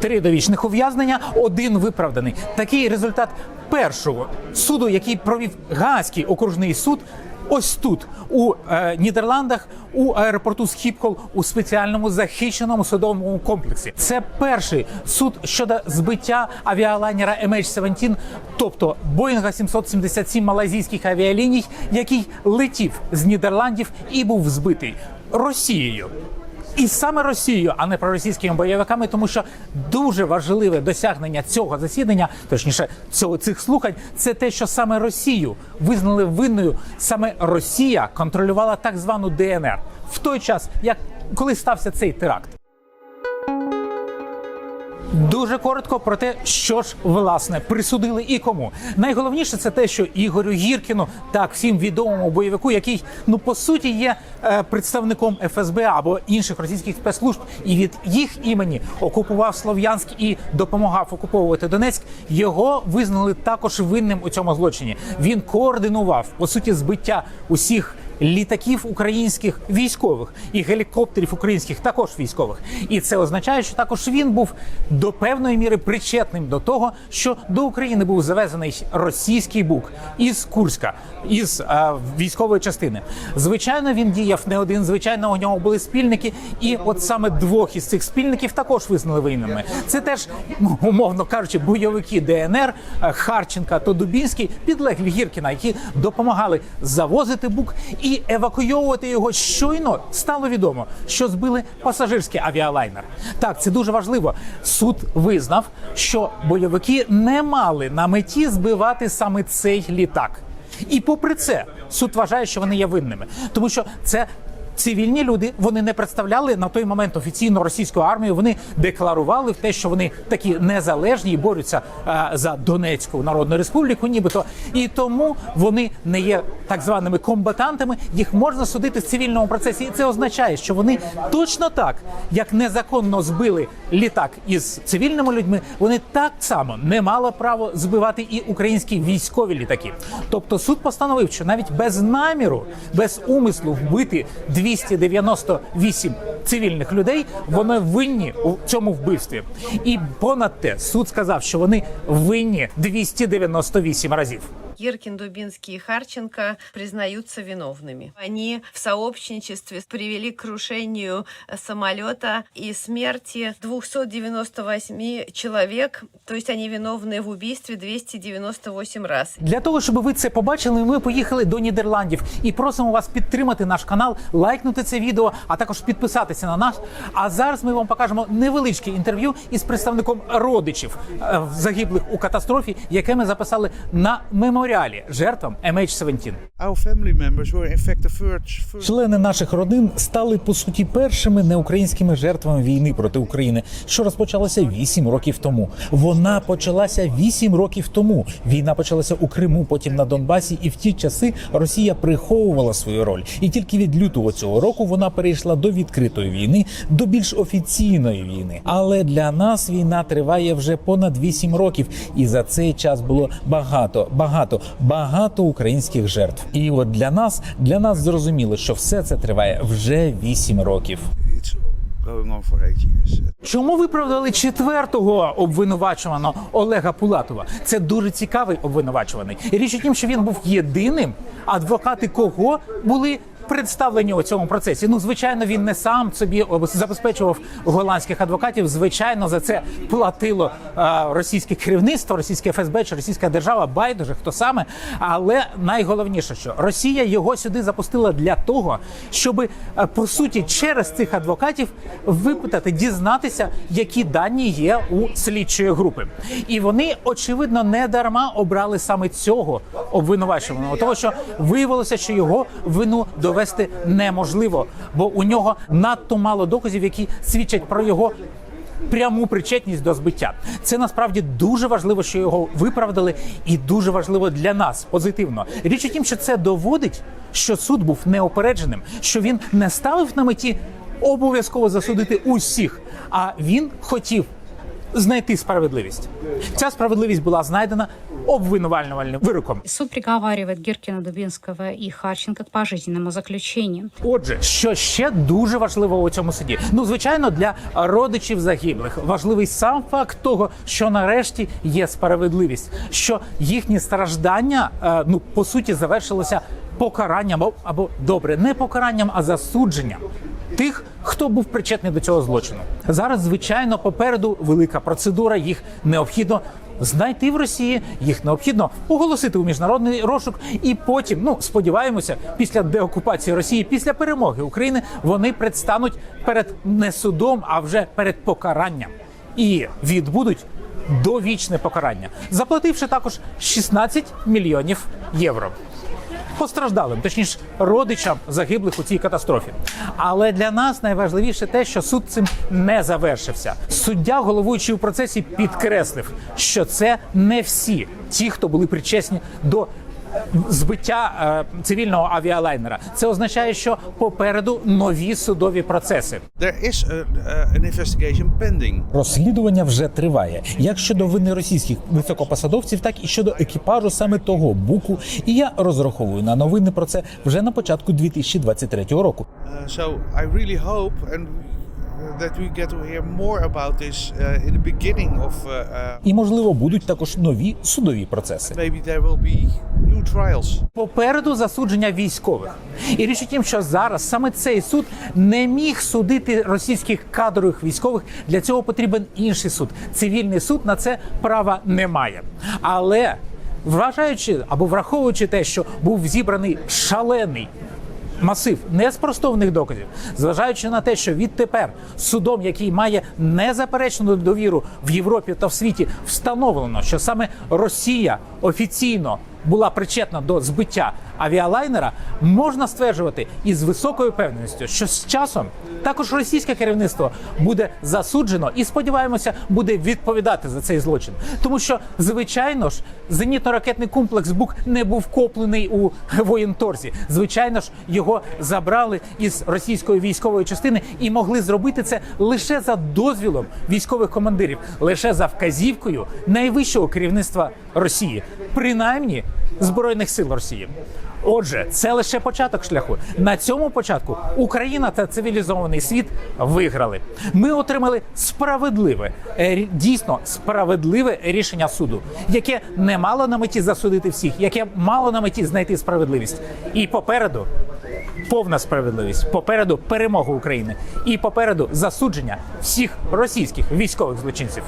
Три довічних ув'язнення, один виправданий. Такий результат першого суду, який провів Гаазький окружний суд. Ось тут, у е, Нідерландах, у аеропорту Схіпхол, у спеціальному захищеному судовому комплексі. Це перший суд щодо збиття авіалайнера MH17, тобто Боїнга 777 малайзійських авіаліній, який летів з Нідерландів і був збитий Росією. І саме Росією, а не про російськими бойовиками, тому що дуже важливе досягнення цього засідання, точніше, цього цих слухань, це те, що саме Росію визнали винною. Саме Росія контролювала так звану ДНР в той час, як коли стався цей теракт. Дуже коротко про те, що ж власне присудили і кому. Найголовніше це те, що Ігорю Гіркіну, так всім відомому бойовику, який ну по суті є е, представником ФСБ або інших російських спецслужб, і від їх імені окупував Слов'янськ і допомагав окуповувати Донецьк. Його визнали також винним у цьому злочині. Він координував по суті збиття усіх літаків українських військових і гелікоптерів українських також військових. І це означає, що також він був до певної міри причетним до того, що до України був завезений російський бук із Курська, із е, військової частини. Звичайно, він діяв не один. Звичайно, у нього були спільники, і от саме двох із цих спільників також визнали винними. Це теж умовно кажучи, бойовики ДНР Харченка та Дубінський підлеглі Гіркіна, які допомагали завозити бук і евакуйовувати його. Щойно стало відомо, що збили пасажирський авіалайнер. Так, це дуже важливо. Суд визнав, що бойовики не мали на меті збивати саме цей літак. І попри це, суд вважає, що вони є винними, тому що це. Цивільні люди вони не представляли на той момент офіційно російську армію. Вони декларували в те, що вони такі незалежні і борються е, за Донецьку Народну Республіку, нібито і тому вони не є так званими комбатантами. Їх можна судити в цивільному процесі, і це означає, що вони точно так, як незаконно збили літак із цивільними людьми, вони так само не мали право збивати і українські військові літаки. Тобто суд постановив, що навіть без наміру, без умислу вбити 298 цивільних людей, вони винні у цьому вбивстві. І понад те, суд сказав, що вони винні 298 разів. Гиркин, Дубинский и Харченко признаются виновными. Они в сообщничестве привели к крушению самолета и смерти 298 человек, то есть они виновны в убийстве 298 раз. Для того, щоб ви це побачили, ми поїхали до Нідерландів і просимо вас підтримати наш канал, лайкнути це відео, а також підписатися на нас. А зараз ми вам покажемо невеличке інтерв'ю із представником родичів е, загиблих у катастрофі, яке ми записали на меморіалі жертвам MH17. Our family members were in fact the first, first Члени наших родин стали по суті першими неукраїнськими жертвами війни проти України, що розпочалася 8 років тому. Вона почалася 8 років тому. Війна почалася у Криму, потім на Донбасі, і в ті часи Росія приховувала свою роль. І тільки від лютого цього року вона перейшла до відкритої війни, до більш офіційної війни. Але для нас війна триває вже понад 8 років, і за цей час було багато, багато, багато українських жертв. І от для нас, для нас зрозуміло, що все це триває вже 8 років. Чому виправдали четвертого обвинувачуваного Олега Пулатова? Це дуже цікавий обвинувачуваний. І річ у тім, що він був єдиним, адвокати кого були. Представлені у цьому процесі. Ну, звичайно, він не сам собі забезпечував голландських адвокатів. Звичайно, за це платило е, російське керівництво, російське ФСБ чи російська держава. Байдуже хто саме. Але найголовніше, що Росія його сюди запустила для того, щоб по суті через цих адвокатів випитати, дізнатися, які дані є у слідчої групи. І вони очевидно не дарма обрали саме цього обвинувачуваного, того що виявилося, що його вину довести неможливо, бо у нього надто мало доказів, які свідчать про його. Пряму причетність до збиття це насправді дуже важливо, що його виправдали, і дуже важливо для нас позитивно. Річ у тім, що це доводить, що суд був неопередженим, що він не ставив на меті обов'язково засудити усіх, а він хотів знайти справедливість. Ця справедливість була знайдена обвинувальнувальним вироком. Суд приговаривает Гиркина, Дубинского и Харченко к пожизненному заключению. Отже, що ще дуже важливо у цьому суді? Ну, звичайно, для родичів загиблих важливий сам факт того, що нарешті є справедливість, що їхні страждання, е, ну по суті, завершилося покаранням або, або добре, не покаранням, а засудженням. Тих, хто був причетний до цього злочину, зараз звичайно попереду велика процедура. Їх необхідно знайти в Росії, їх необхідно оголосити у міжнародний розшук, і потім, ну сподіваємося, після деокупації Росії, після перемоги України, вони предстануть перед не судом, а вже перед покаранням і відбудуть довічне покарання, заплативши також 16 мільйонів євро постраждалим, точніше родичам загиблих у цій катастрофі. Але для нас найважливіше те, що суд цим не завершився. Суддя, головуючий у процесі, підкреслив, що це не всі ті, хто були причесні до. Збиття е, цивільного авіалайнера це означає, що попереду нові судові процеси. There is a, an investigation pending. Розслідування вже триває як щодо вини російських високопосадовців, так і щодо екіпажу саме того буку. І я розраховую на новини про це вже на початку 2023 року. Uh, so I really hope and that we get to hear more about this uh, in the beginning of. Uh, uh, І можливо будуть також нові судові процеси. maybe there will be new trials. Попереду засудження військових. І річ у тім, що зараз саме цей суд не міг судити російських кадрових військових. Для цього потрібен інший суд. Цивільний суд на це права не має. Але вважаючи або враховуючи те, що був зібраний шалений. Масив неспростовних доказів, зважаючи на те, що відтепер судом, який має незаперечну довіру в Європі та в світі, встановлено, що саме Росія офіційно була причетна до збиття авіалайнера, можна стверджувати із високою певністю, що з часом також російське керівництво буде засуджено і сподіваємося, буде відповідати за цей злочин, тому що звичайно ж зенітно-ракетний комплекс БУК не був коплений у воєнторзі. Звичайно ж, його забрали із російської військової частини і могли зробити це лише за дозвілом військових командирів, лише за вказівкою найвищого керівництва Росії, принаймні збройних сил Росії. Отже, це лише початок шляху. На цьому початку Україна та цивілізований світ виграли. Ми отримали справедливе, е, дійсно справедливе рішення суду, яке не мало на меті засудити всіх, яке мало на меті знайти справедливість. І попереду повна справедливість, попереду перемога України і попереду засудження всіх російських військових злочинців.